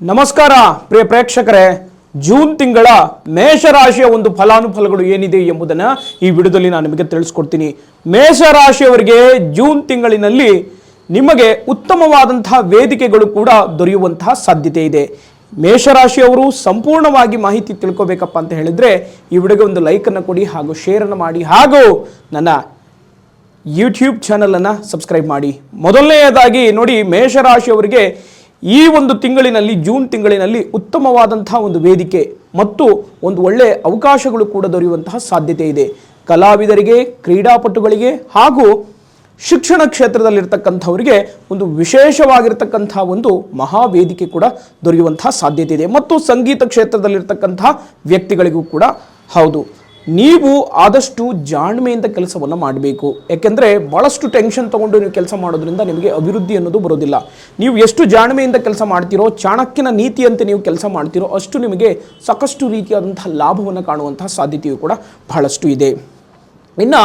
ನಮಸ್ಕಾರ, ಪ್ರಿಯ ಪ್ರೇಕ್ಷಕರೇ. ಜೂನ್ ತಿಂಗಳ ಮೇಷರಾಶಿಯ ಒಂದು ಫಲಾನುಫಲಗಳು ಏನಿದೆ ಎಂಬುದನ್ನು ಈ ವಿಡಿಯೋದಲ್ಲಿ ನಾನು ನಿಮಗೆ ತಿಳಿಸ್ಕೊಡ್ತೀನಿ. ಮೇಷರಾಶಿಯವರಿಗೆ ಜೂನ್ ತಿಂಗಳಿನಲ್ಲಿ ನಿಮಗೆ ಉತ್ತಮವಾದಂತಹ ವೇದಿಕೆಗಳು ಕೂಡ ದೊರೆಯುವಂತಹ ಸಾಧ್ಯತೆ ಇದೆ. ಮೇಷರಾಶಿಯವರು ಸಂಪೂರ್ಣವಾಗಿ ಮಾಹಿತಿ ತಿಳ್ಕೊಬೇಕಪ್ಪ ಅಂತ ಹೇಳಿದ್ರೆ ಈ ವಿಡಿಯೋಗೆ ಒಂದು ಲೈಕನ್ನು ಕೊಡಿ ಹಾಗೂ ಶೇರನ್ನು ಮಾಡಿ ಹಾಗೂ ನನ್ನ ಯೂಟ್ಯೂಬ್ ಚಾನಲನ್ನು ಸಬ್ಸ್ಕ್ರೈಬ್ ಮಾಡಿ. ಮೊದಲನೆಯದಾಗಿ ನೋಡಿ, ಮೇಷರಾಶಿಯವರಿಗೆ ಈ ಒಂದು ತಿಂಗಳಿನಲ್ಲಿ, ಜೂನ್ ತಿಂಗಳಿನಲ್ಲಿ ಉತ್ತಮವಾದಂತಹ ಒಂದು ವೇದಿಕೆ ಮತ್ತು ಒಂದು ಒಳ್ಳೆಯ ಅವಕಾಶಗಳು ಕೂಡ ದೊರೆಯುವಂತಹ ಸಾಧ್ಯತೆ ಇದೆ. ಕಲಾವಿದರಿಗೆ, ಕ್ರೀಡಾಪಟುಗಳಿಗೆ ಹಾಗೂ ಶಿಕ್ಷಣ ಕ್ಷೇತ್ರದಲ್ಲಿರ್ತಕ್ಕಂಥವರಿಗೆ ಒಂದು ವಿಶೇಷವಾಗಿರ್ತಕ್ಕಂಥ ಒಂದು ಮಹಾವೇದಿಕೆ ಕೂಡ ದೊರೆಯುವಂತಹ ಸಾಧ್ಯತೆ ಇದೆ. ಮತ್ತು ಸಂಗೀತ ಕ್ಷೇತ್ರದಲ್ಲಿರ್ತಕ್ಕಂಥ ವ್ಯಕ್ತಿಗಳಿಗೂ ಕೂಡ ಹೌದು. ನೀವು ಆದಷ್ಟು ಜಾಣ್ಮೆಯಿಂದ ಕೆಲಸವನ್ನು ಮಾಡಬೇಕು. ಯಾಕೆಂದರೆ ಭಾಳಷ್ಟು ಟೆನ್ಷನ್ ತೊಗೊಂಡು ನೀವು ಕೆಲಸ ಮಾಡೋದ್ರಿಂದ ನಿಮಗೆ ಅಭಿವೃದ್ಧಿ ಅನ್ನೋದು ಬರೋದಿಲ್ಲ. ನೀವು ಎಷ್ಟು ಜಾಣ್ಮೆಯಿಂದ ಕೆಲಸ ಮಾಡ್ತೀರೋ, ಚಾಣಕ್ಯನ ನೀತಿಯಂತೆ ನೀವು ಕೆಲಸ ಮಾಡ್ತೀರೋ, ಅಷ್ಟು ನಿಮಗೆ ಸಾಕಷ್ಟು ರೀತಿಯಾದಂತಹ ಲಾಭವನ್ನು ಕಾಣುವಂತಹ ಸಾಧ್ಯತೆಯು ಕೂಡ ಬಹಳಷ್ಟು ಇದೆ. ಇನ್ನು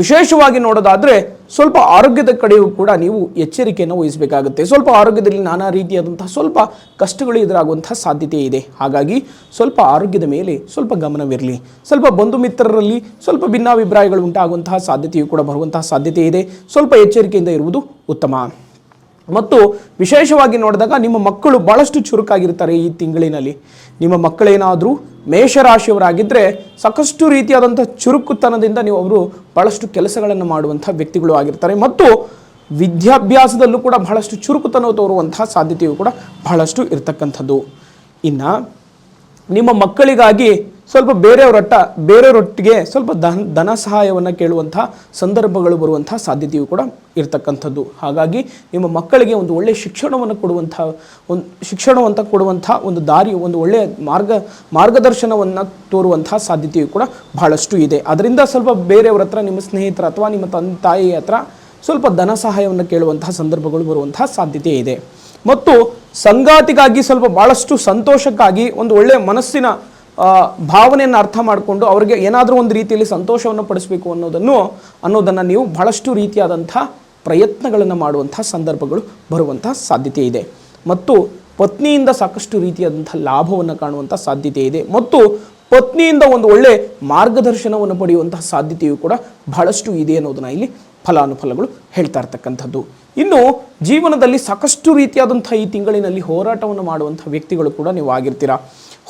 ವಿಶೇಷವಾಗಿ ನೋಡೋದಾದರೆ ಸ್ವಲ್ಪ ಆರೋಗ್ಯದ ಕಡೆಯೂ ಕೂಡ ನೀವು ಎಚ್ಚರಿಕೆಯನ್ನು ವಹಿಸಬೇಕಾಗುತ್ತೆ. ಸ್ವಲ್ಪ ಆರೋಗ್ಯದಲ್ಲಿ ನಾನಾ ರೀತಿಯಾದಂತಹ ಸ್ವಲ್ಪ ಕಷ್ಟಗಳು ಎದುರಾಗುವಂತಹ ಸಾಧ್ಯತೆ ಇದೆ. ಹಾಗಾಗಿ ಸ್ವಲ್ಪ ಆರೋಗ್ಯದ ಮೇಲೆ ಸ್ವಲ್ಪ ಗಮನವಿರಲಿ. ಸ್ವಲ್ಪ ಬಂಧು ಮಿತ್ರರಲ್ಲಿ ಸ್ವಲ್ಪ ಭಿನ್ನಾಭಿಪ್ರಾಯಗಳು ಉಂಟಾಗುವಂತಹ ಸಾಧ್ಯತೆಯು ಕೂಡ ಬರುವಂತಹ ಸಾಧ್ಯತೆ ಇದೆ. ಸ್ವಲ್ಪ ಎಚ್ಚರಿಕೆಯಿಂದ ಇರುವುದು ಉತ್ತಮ. ಮತ್ತು ವಿಶೇಷವಾಗಿ ನೋಡಿದಾಗ ನಿಮ್ಮ ಮಕ್ಕಳು ಭಾಳಷ್ಟು ಚುರುಕಾಗಿರ್ತಾರೆ ಈ ತಿಂಗಳಿನಲ್ಲಿ. ನಿಮ್ಮ ಮಕ್ಕಳೇನಾದರೂ ಮೇಷರಾಶಿಯವರಾಗಿದ್ದರೆ ಸಾಕಷ್ಟು ರೀತಿಯಾದಂಥ ಚುರುಕುತನದಿಂದ ನೀವು ಅವರು ಭಾಳಷ್ಟು ಕೆಲಸಗಳನ್ನು ಮಾಡುವಂಥ ವ್ಯಕ್ತಿಗಳು ಆಗಿರ್ತಾರೆ. ಮತ್ತು ವಿದ್ಯಾಭ್ಯಾಸದಲ್ಲೂ ಕೂಡ ಬಹಳಷ್ಟು ಚುರುಕುತನ ತೋರುವಂತಹ ಸಾಧ್ಯತೆಯು ಕೂಡ ಬಹಳಷ್ಟು ಇರತಕ್ಕಂಥದ್ದು. ಇನ್ನು ನಿಮ್ಮ ಮಕ್ಕಳಿಗಾಗಿ ಸ್ವಲ್ಪ ಬೇರೆಯವರೊಟ್ಟ ಬೇರೆಯವರೊಟ್ಟಿಗೆ ಸ್ವಲ್ಪ ಧನ ಧನ ಸಹಾಯವನ್ನು ಕೇಳುವಂಥ ಸಂದರ್ಭಗಳು ಬರುವಂಥ ಸಾಧ್ಯತೆಯು ಕೂಡ ಇರತಕ್ಕಂಥದ್ದು. ಹಾಗಾಗಿ ನಿಮ್ಮ ಮಕ್ಕಳಿಗೆ ಒಂದು ಒಳ್ಳೆಯ ಶಿಕ್ಷಣವನ್ನು ಕೊಡುವಂಥ ಒಂದು ಶಿಕ್ಷಣವಂತ ಕೊಡುವಂಥ ಒಂದು ದಾರಿ, ಒಂದು ಒಳ್ಳೆಯ ಮಾರ್ಗ, ಮಾರ್ಗದರ್ಶನವನ್ನು ತೋರುವಂಥ ಸಾಧ್ಯತೆಯು ಕೂಡ ಬಹಳಷ್ಟು ಇದೆ. ಅದರಿಂದ ಸ್ವಲ್ಪ ಬೇರೆಯವ್ರ ಹತ್ರ, ನಿಮ್ಮ ಸ್ನೇಹಿತರ ಅಥವಾ ನಿಮ್ಮ ತಂದೆ ತಾಯಿ ಹತ್ರ ಸ್ವಲ್ಪ ಧನ ಸಹಾಯವನ್ನು ಕೇಳುವಂತಹ ಸಂದರ್ಭಗಳು ಬರುವಂತಹ ಸಾಧ್ಯತೆ ಇದೆ. ಮತ್ತು ಸಂಗಾತಿಗಾಗಿ ಸ್ವಲ್ಪ ಭಾಳಷ್ಟು ಸಂತೋಷಕ್ಕಾಗಿ ಒಂದು ಒಳ್ಳೆಯ ಮನಸ್ಸಿನ ಭಾವನೆಯನ್ನು ಅರ್ಥ ಮಾಡಿಕೊಂಡು ಅವರಿಗೆ ಏನಾದರೂ ಒಂದು ರೀತಿಯಲ್ಲಿ ಸಂತೋಷವನ್ನು ಪಡಿಸಬೇಕು ಅನ್ನೋದನ್ನು ಅನ್ನೋದನ್ನು ನೀವು ಬಹಳಷ್ಟು ರೀತಿಯಾದಂಥ ಪ್ರಯತ್ನಗಳನ್ನು ಮಾಡುವಂಥ ಸಂದರ್ಭಗಳು ಬರುವಂಥ ಸಾಧ್ಯತೆ ಇದೆ. ಮತ್ತು ಪತ್ನಿಯಿಂದ ಸಾಕಷ್ಟು ರೀತಿಯಾದಂಥ ಲಾಭವನ್ನು ಕಾಣುವಂಥ ಸಾಧ್ಯತೆ ಇದೆ. ಮತ್ತು ಪತ್ನಿಯಿಂದ ಒಂದು ಒಳ್ಳೆ ಮಾರ್ಗದರ್ಶನವನ್ನು ಪಡೆಯುವಂತಹ ಸಾಧ್ಯತೆಯು ಕೂಡ ಬಹಳಷ್ಟು ಇದೆ ಅನ್ನೋದನ್ನು ಇಲ್ಲಿ ಫಲಾನುಫಲಗಳು ಹೇಳ್ತಾ ಇರ್ತಕ್ಕಂಥದ್ದು. ಇನ್ನು ಜೀವನದಲ್ಲಿ ಸಾಕಷ್ಟು ರೀತಿಯಾದಂಥ ಈ ತಿಂಗಳಿನಲ್ಲಿ ಹೋರಾಟವನ್ನು ಮಾಡುವಂಥ ವ್ಯಕ್ತಿಗಳು ಕೂಡ ನೀವು ಆಗಿರ್ತೀರಾ?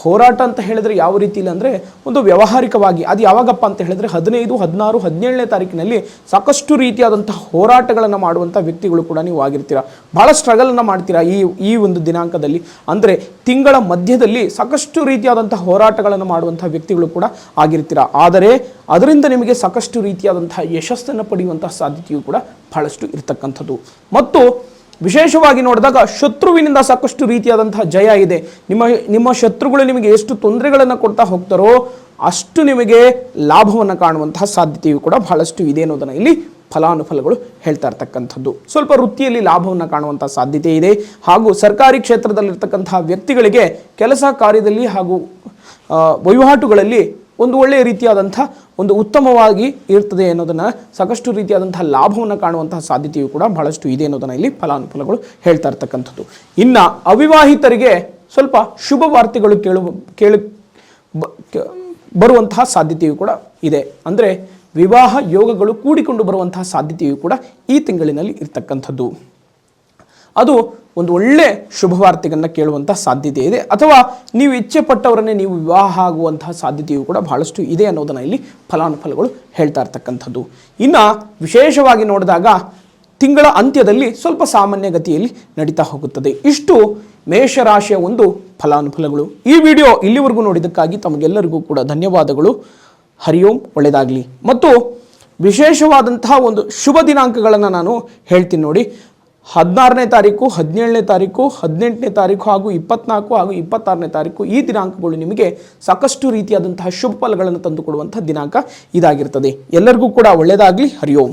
ಹೋರಾಟ ಅಂತ ಹೇಳಿದ್ರೆ ಯಾವ ರೀತಿಯಲ್ಲಿ ಅಂದರೆ ಒಂದು ವ್ಯವಹಾರಿಕವಾಗಿ, ಅದು ಯಾವಾಗಪ್ಪ ಅಂತ ಹೇಳಿದ್ರೆ ಹದಿನೈದು, ಹದಿನಾರು, ಹದಿನೇಳನೇ ತಾರೀಕಿನಲ್ಲಿ ಸಾಕಷ್ಟು ರೀತಿಯಾದಂಥ ಹೋರಾಟಗಳನ್ನು ಮಾಡುವಂಥ ವ್ಯಕ್ತಿಗಳು ಕೂಡ ನೀವು ಆಗಿರ್ತೀರಾ? ಭಾಳ ಸ್ಟ್ರಗಲನ್ನು ಮಾಡ್ತೀರಾ ಈ ಈ ಒಂದು ದಿನಾಂಕದಲ್ಲಿ? ಅಂದರೆ ತಿಂಗಳ ಮಧ್ಯದಲ್ಲಿ ಸಾಕಷ್ಟು ರೀತಿಯಾದಂಥ ಹೋರಾಟಗಳನ್ನು ಮಾಡುವಂಥ ವ್ಯಕ್ತಿಗಳು ಕೂಡ ಆಗಿರ್ತೀರಾ? ಆದರೆ ಅದರಿಂದ ನಿಮಗೆ ಸಾಕಷ್ಟು ರೀತಿಯಾದಂಥ ಯಶಸ್ಸನ್ನು ಪಡೆಯುವಂತಹ ಸಾಧ್ಯತೆಯು ಕೂಡ ಬಹಳಷ್ಟು ಇರತಕ್ಕಂಥದ್ದು. ಮತ್ತು ವಿಶೇಷವಾಗಿ ನೋಡಿದಾಗ ಶತ್ರುವಿನಿಂದ ಸಾಕಷ್ಟು ರೀತಿಯಾದಂತಹ ಜಯ ಇದೆ. ನಿಮ್ಮ ನಿಮ್ಮ ಶತ್ರುಗಳು ನಿಮಗೆ ಎಷ್ಟು ತೊಂದರೆಗಳನ್ನು ಕೊಡ್ತಾ ಹೋಗ್ತಾರೋ ಅಷ್ಟು ನಿಮಗೆ ಲಾಭವನ್ನು ಕಾಣುವಂತಹ ಸಾಧ್ಯತೆಯು ಕೂಡ ಬಹಳಷ್ಟು ಇದೆ ಅನ್ನೋದನ್ನು ಇಲ್ಲಿ ಫಲಾನುಫಲಗಳು ಹೇಳ್ತಾ ಇರ್ತಕ್ಕಂಥದ್ದು. ಸ್ವಲ್ಪ ವೃತ್ತಿಯಲ್ಲಿ ಲಾಭವನ್ನು ಕಾಣುವಂಥ ಸಾಧ್ಯತೆ ಇದೆ. ಹಾಗೂ ಸರ್ಕಾರಿ ಕ್ಷೇತ್ರದಲ್ಲಿರ್ತಕ್ಕಂತಹ ವ್ಯಕ್ತಿಗಳಿಗೆ ಕೆಲಸ ಕಾರ್ಯದಲ್ಲಿ ಹಾಗೂ ವಹಿವಾಟುಗಳಲ್ಲಿ ಒಂದು ಒಳ್ಳೆಯ ರೀತಿಯಾದಂಥ ಒಂದು ಉತ್ತಮವಾಗಿ ಇರ್ತದೆ ಅನ್ನೋದನ್ನು ಸಾಕಷ್ಟು ರೀತಿಯಾದಂತಹ ಲಾಭವನ್ನು ಕಾಣುವಂತಹ ಸಾಧ್ಯತೆಯು ಕೂಡ ಬಹಳಷ್ಟು ಇದೆ ಅನ್ನೋದನ್ನು ಇಲ್ಲಿ ಫಲಾನುಫಲಗಳು ಹೇಳ್ತಾ ಇರ್ತಕ್ಕಂಥದ್ದು. ಇನ್ನು ಅವಿವಾಹಿತರಿಗೆ ಸ್ವಲ್ಪ ಶುಭ ವಾರ್ತೆಗಳು ಕೇಳು ಕೇಳು ಬರುವಂತಹ ಸಾಧ್ಯತೆಯು ಕೂಡ ಇದೆ. ಅಂದರೆ ವಿವಾಹ ಯೋಗಗಳು ಕೂಡಿಕೊಂಡು ಬರುವಂತಹ ಸಾಧ್ಯತೆಯು ಕೂಡ ಈ ತಿಂಗಳಿನಲ್ಲಿ ಇರ್ತಕ್ಕಂಥದ್ದು. ಅದು ಒಂದು ಒಳ್ಳೆ ಶುಭವಾರ್ತೆಯನ್ನು ಕೇಳುವಂಥ ಸಾಧ್ಯತೆ ಇದೆ. ಅಥವಾ ನೀವು ಇಚ್ಛೆ ಪಟ್ಟವರನ್ನೇ ನೀವು ವಿವಾಹ ಆಗುವಂತಹ ಸಾಧ್ಯತೆಯು ಕೂಡ ಬಹಳಷ್ಟು ಇದೆ ಅನ್ನೋದನ್ನು ಇಲ್ಲಿ ಫಲಾನುಫಲಗಳು ಹೇಳ್ತಾ ಇರ್ತಕ್ಕಂಥದ್ದು. ಇನ್ನು ವಿಶೇಷವಾಗಿ ನೋಡಿದಾಗ ತಿಂಗಳ ಅಂತ್ಯದಲ್ಲಿ ಸ್ವಲ್ಪ ಸಾಮಾನ್ಯ ಗತಿಯಲ್ಲಿ ನಡೀತಾ ಹೋಗುತ್ತದೆ. ಇಷ್ಟು ಮೇಷರಾಶಿಯ ಒಂದು ಫಲಾನುಫಲಗಳು ಈ ವಿಡಿಯೋ ಇಲ್ಲಿವರೆಗೂ ನೋಡಿದ್ದಕ್ಕಾಗಿ ತಮಗೆಲ್ಲರಿಗೂ ಕೂಡ ಧನ್ಯವಾದಗಳು. ಹರಿಯೋಂ, ಒಳ್ಳೆಯದಾಗಲಿ. ಮತ್ತು ವಿಶೇಷವಾದಂತಹ ಒಂದು ಶುಭ ದಿನಾಂಕಗಳನ್ನು ನಾನು ಹೇಳ್ತೀನಿ ನೋಡಿ. ಹದಿನಾರನೇ ತಾರೀಕು, ಹದಿನೇಳನೇ ತಾರೀಕು, ಹದಿನೆಂಟನೇ ತಾರೀಕು ಹಾಗೂ ಇಪ್ಪತ್ನಾಲ್ಕು ಹಾಗೂ ಇಪ್ಪತ್ತಾರನೇ ತಾರೀಕು ಈ ದಿನಾಂಕಗಳು ನಿಮಗೆ ಸಾಕಷ್ಟು ರೀತಿಯಾದಂತಹ ಶುಭ ಫಲಗಳನ್ನು ತಂದುಕೊಡುವಂಥ ದಿನಾಂಕ ಇದಾಗಿರ್ತದೆ. ಎಲ್ಲರಿಗೂ ಕೂಡ ಒಳ್ಳೆಯದಾಗಲಿ. ಹರಿಯೋಂ